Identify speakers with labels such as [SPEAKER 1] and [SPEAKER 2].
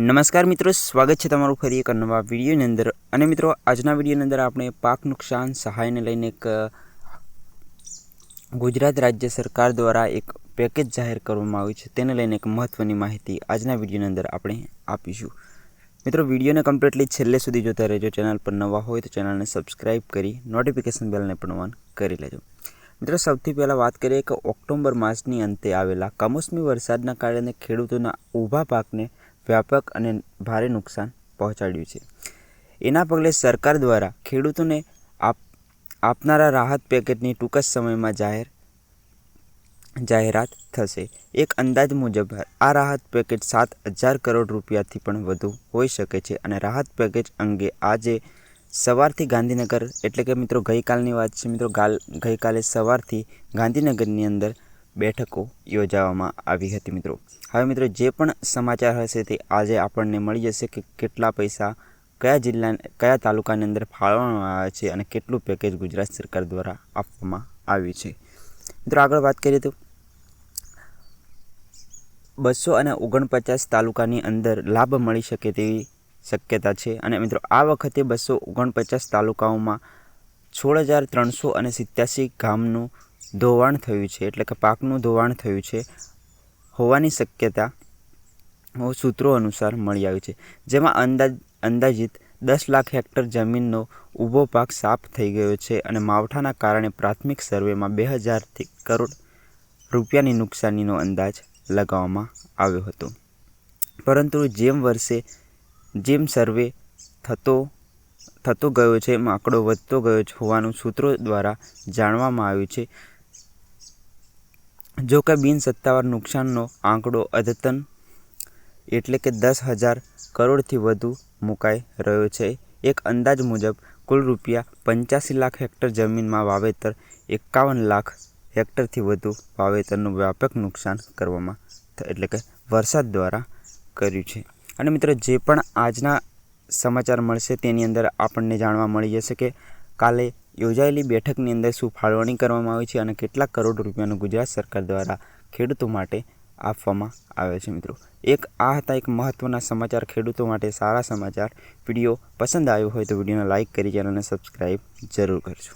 [SPEAKER 1] નમસ્કાર મિત્રો, સ્વાગત છે તમારું ફરી એક નવા વિડીયોની અંદર. અને મિત્રો, આજના વિડીયોની અંદર આપણે પાક નુકસાન સહાયને લઈને એક ગુજરાત રાજ્ય સરકાર દ્વારા એક પેકેજ જાહેર કરવામાં આવ્યું છે. તેને લઈને એક મહત્ત્વની માહિતી આજના વિડીયોની અંદર આપણે આપીશું. મિત્રો, વિડીયોને કમ્પ્લીટલી છેલ્લે સુધી જોતા રહેજો. ચેનલ પર નવા હોય તો ચેનલને સબસ્ક્રાઇબ કરી, નોટિફિકેશન બેલને પણ ઓન કરી લેજો. મિત્રો, સૌથી પહેલાં વાત કરીએ કે ઓક્ટોબર માસની અંતે આવેલા કમોસમી વરસાદના કારણે ખેડૂતોના ઊભા પાકને વ્યાપક અને ભારે નુકસાન પહોંચાડ્યું છે. એના પગલે સરકાર દ્વારા ખેડૂતોને આપ, આપનારા રાહત પેકેજની ટૂંક જ સમયમાં જાહેર, જાહેરાત થશે. એક અંદાજ મુજબ, આ રાહત પેકેજ સાત હજાર કરોડ રૂપિયાથી પણ વધુ હોઈ શકે છે અને રાહત પેકેજ અંગે આજે સવારથી ગાંધીનગર, એટલે કે મિત્રો ગઈકાલની વાત છે, મિત્રો ગાલ, ગઈકાલે સવારથી ગાંધીનગરની અંદર બેઠકો યોજાવામાં આવી હતી મિત્રો. હવે મિત્રો, જે પણ સમાચાર હશે તે આજે આપણને મળી જશે કે કેટલા પૈસા કયા જિલ્લા, કયા તાલુકાની અંદર ફાળવવામાં આવ્યા છે અને કેટલું પેકેજ ગુજરાત સરકાર દ્વારા આપવામાં આવ્યું છે. મિત્રો, આગળ વાત કરીએ તો બસો અને ઓગણપચાસ તાલુકાની અંદર લાભ મળી શકે તેવી શક્યતા છે. અને મિત્રો, આ વખતે બસો ઓગણપચાસ તાલુકાઓમાં સોળ હજાર ત્રણસો અને સિત્યાસી ગામનું ધોવાણ થયું છે, એટલે કે પાકનું ધોવાણ થયું છે, હોવાની શક્યતા સૂત્રો અનુસાર મળી આવી છે. જેમાં અંદાજ, અંદાજિત દસ લાખ હેક્ટર જમીનનો ઊભો પાક સાફ થઈ ગયો છે અને માવઠાના કારણે પ્રાથમિક સર્વેમાં બે હજારથી કરોડ રૂપિયાની નુકસાનીનો અંદાજ લગાવવામાં આવ્યો હતો. પરંતુ જેમ વર્ષે, જેમ સર્વે થતો થતો ગયો છે એમ આંકડો વધતો ગયો હોવાનું સૂત્રો દ્વારા જાણવામાં આવ્યું છે. જો કે બિનસત્તાવાર નુકસાનનો આંકડો અદ્યતન એટલે કે દસ હજાર કરોડથી વધુ મુકાઈ રહ્યો છે. એક અંદાજ મુજબ, કુલ રૂપિયા પંચ્યાસી લાખ હેક્ટર જમીનમાં વાવેતર એકાવન લાખ હેક્ટરથી વધુ વાવેતરનું વ્યાપક નુકસાન કરવામાં એટલે કે વરસાદ દ્વારા કર્યું છે. અને મિત્રો, જે પણ આજના સમાચાર મળશે તેની અંદર આપણને જાણવા મળી જશે કે કાલે યોજાયેલી બેઠકની અંદર શું ફાળવણી કરવામાં આવી છે અને કેટલા કરોડ રૂપિયાનું ગુજરાત સરકાર દ્વારા ખેડૂતો માટે આપવામાં આવે છે મિત્રો. એક આ હતા એક મહત્ત્વના સમાચાર, ખેડૂતો માટે સારા સમાચાર. વીડિયો પસંદ આવ્યો હોય તો વિડીયોને લાઇક કરી ચેનલને સબસ્ક્રાઈબ જરૂર કરજો.